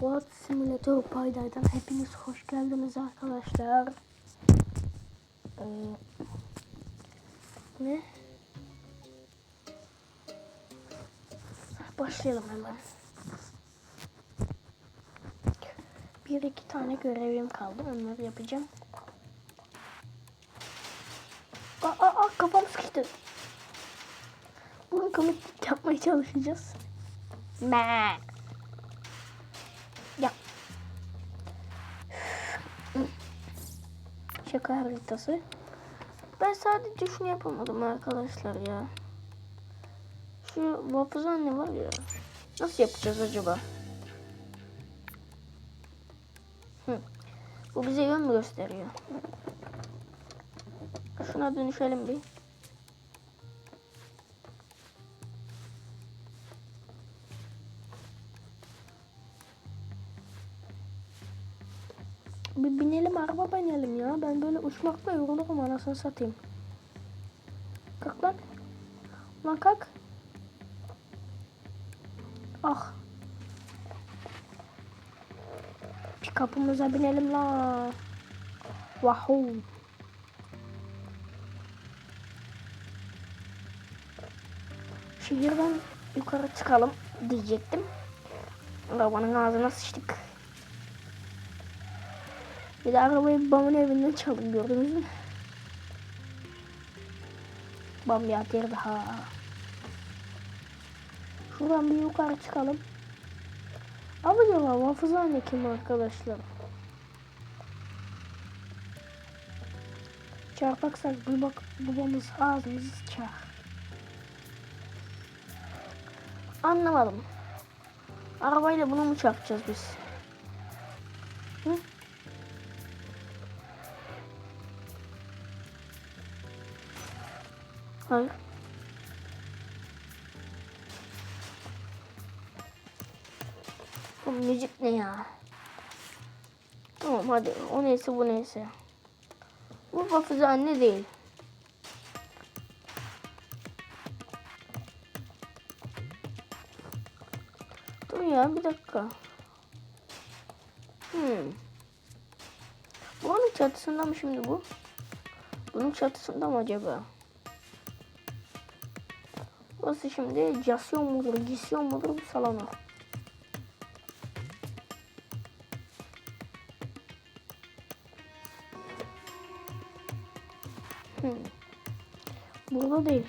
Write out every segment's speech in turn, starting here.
Boğaz Simulator Payda'dan hepiniz hoş geldiniz arkadaşlar. Ee, ne? Başlayalım hemen. Bir iki tane görevim kaldı. Onları yapacağım. Aa, aa, kafam sıkıştı. Bugün komik yapmaya çalışacağız. Me. Şaka haritası. Ben sadece şunu yapamadım arkadaşlar ya. Şu vapuz anne var ya. Nasıl yapacağız acaba? Hı. Bu bize yön mü gösteriyor? Şuna dönüşelim bir. Bir binelim araba binelim ya. Ben böyle uçmakla yorulurum anasını satayım. Kalk lan. Lan kalk. Ah. Bir kapımıza binelim la. Wahoo. Şehirden yukarı çıkalım diyecektim. Arabanın ağzına sıçtık. Bir de arabayı babamın evinden çaldım gördünüz mü? Bam ya daha. Şuradan bir yukarı çıkalım. Ama acaba hafızane kim arkadaşlar? Çarpaksak bir bak babamız ağzımızı sıçar. Anlamadım. Arabayla bunu mu çarpacağız biz? Hayır. Bu müzik ne ya? Tamam hadi o neyse bu neyse. Bu hafıza anne değil. Dur ya bir dakika. Hmm. Buranın çatısında mı şimdi bu? Bunun çatısında mı acaba? Burası şimdi casyon mudur, gisyon mudur bir salonu. Hmm. Burada değil.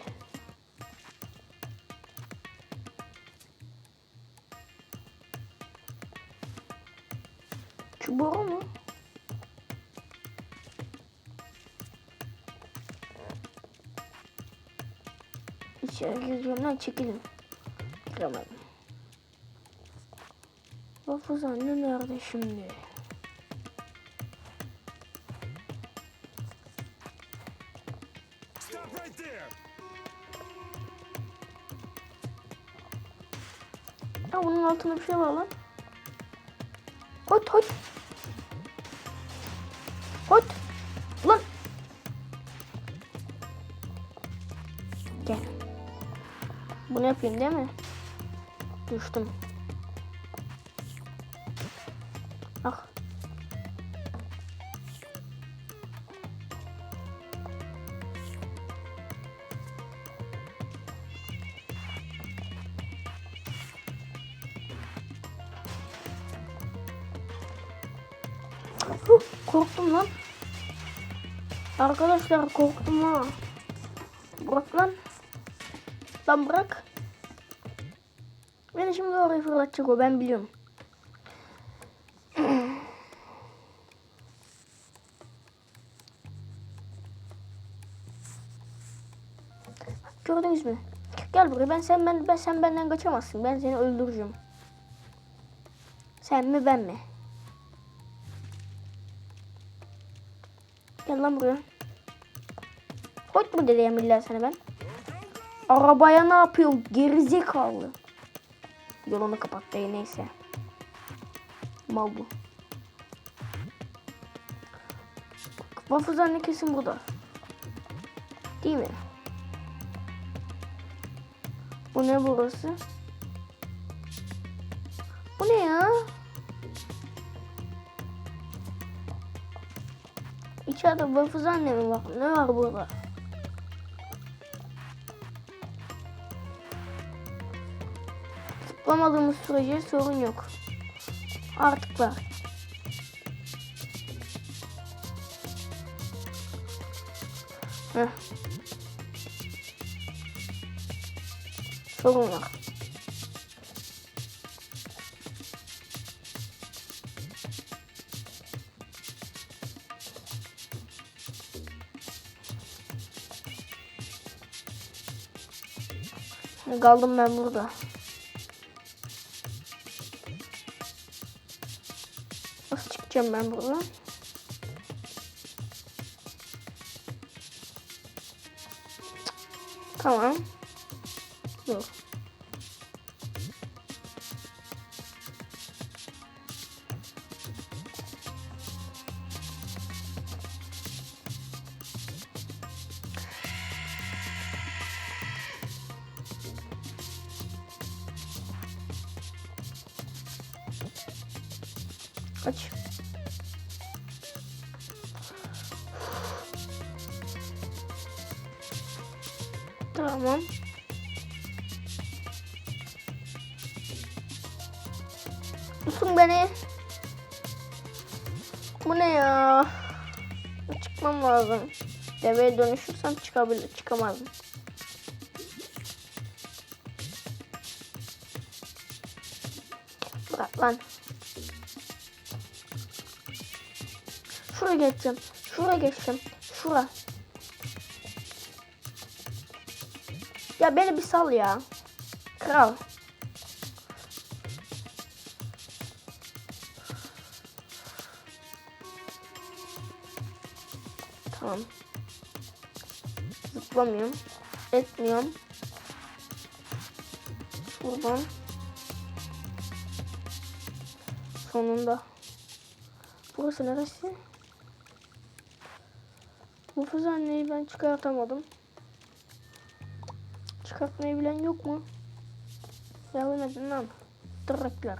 İçeri gireceğimden çekilin. Giremedim. Vafuz anne nerede şimdi? Ya bunun altında bir şey var lan. Hot hot. Hot. Yapayım değil mi? Düştüm. Ah. Huh, korktum lan. Arkadaşlar korktum ha. Bırak lan. Lan bırak. Beni şimdi oraya fırlatacak o ben biliyorum. Gördünüz mü? Gel buraya ben sen ben, ben sen benden kaçamazsın. Ben seni öldüreceğim. Sen mi ben mi? Gel lan buraya. Hoş mu dedi emirler sana ben? Arabaya ne yapıyorsun? Gerizekalı. Yolunu kapattı neyse. Mal bu. Muhafız anne kesin burada. Değil mi? Bu ne burası? Bu ne ya? İçeride muhafız anne mi var? Ne var burada? Zıplamadığımız sürece sorun yok. Artık var. Heh. Sorun var. Kaldım ben burada. Nasıl çıkacağım ben buradan? Tamam. Dur. Aç. Tamam. Tutun beni. Bu ne ya? Çıkmam lazım. Deveye dönüşürsem çıkabilir, çıkamazdım. Bırak lan. Şuraya geçeceğim. Şuraya geçeceğim. Şura. Ya beni bir sal ya. Kral. Tamam. Zıplamıyorum. Etmiyorum. Buradan. Sonunda. Burası neresi? Bu anneyi ben çıkartamadım. Çıkartmayı bilen yok mu? Yardım edin lan. Tırraklar.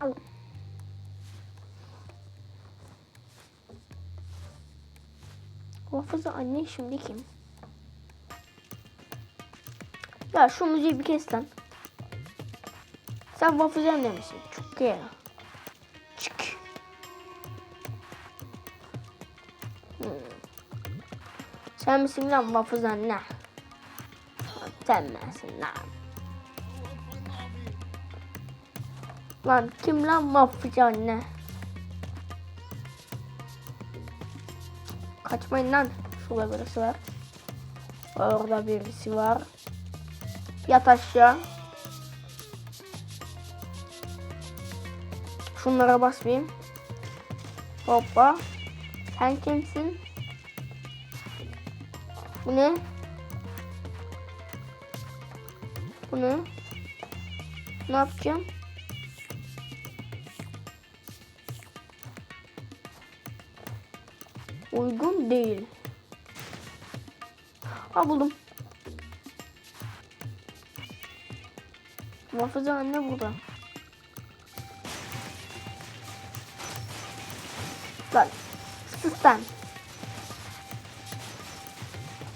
Al. Hafıza anne şimdi kim? Ya şu müziği bir kes lan. Sen hafıza anne misin? Çok ya. Sen misin lan hafız anne? Sen misin lan? Lan kim lan mahfuz anne? Kaçmayın lan. Şurada birisi var. Orada birisi var. Yat aşağı. Şunlara basmayayım. Hoppa. Sen kimsin? Bu ne? Bu ne? Ne yapacağım? Uygun değil. Ha buldum. Muhafızı anne burada. Lan. Sus.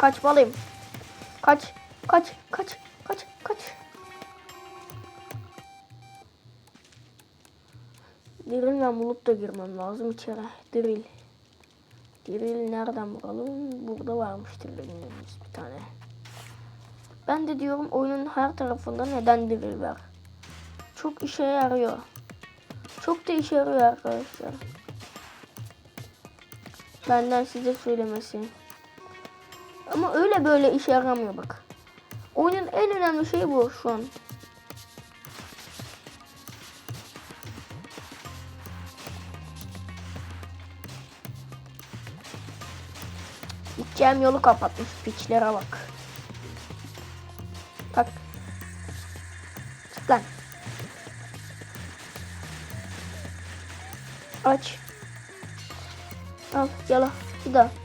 Kaçmalıyım. Kaç. Kaç. Kaç. Kaç. Kaç. Drill bulup da girmem lazım içeri. Drill. Drill nereden bulalım? Burada varmış drill'imiz bir tane. Ben de diyorum oyunun her tarafında neden drill var? Çok işe yarıyor. Çok da işe yarıyor arkadaşlar. Benden size söylemesi. Ama öyle böyle işe yaramıyor bak. Oyunun en önemli şeyi bu şu an. Gideceğim yolu kapatmış piçlere bak. Bak. Çık lan. Aç. Al yala. Bir daha.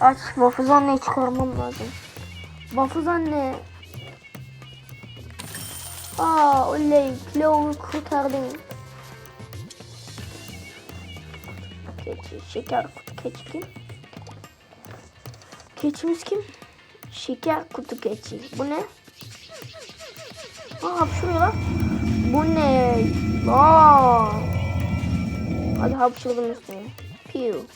Aç. Vafız anneyi çıkarmam lazım. Vafız anne. Aa oley Clover'ı kurtardım. Keçi, şeker kutu keçi kim? Keçimiz kim? Şeker kutu keçi. Bu ne? Aa hapşırıyor lan. Bu ne? Aa. Hadi hapşırdım üstüne. Piu.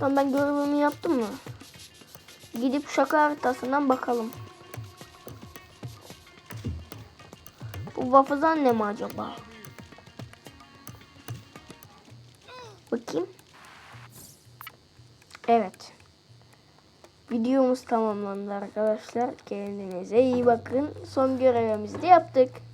Tamam ben görevimi yaptım mı? Gidip şaka haritasından bakalım. Bu vafızan ne mi acaba? Bakayım. Evet. Videomuz tamamlandı arkadaşlar. Kendinize iyi bakın. Son görevimizi de yaptık.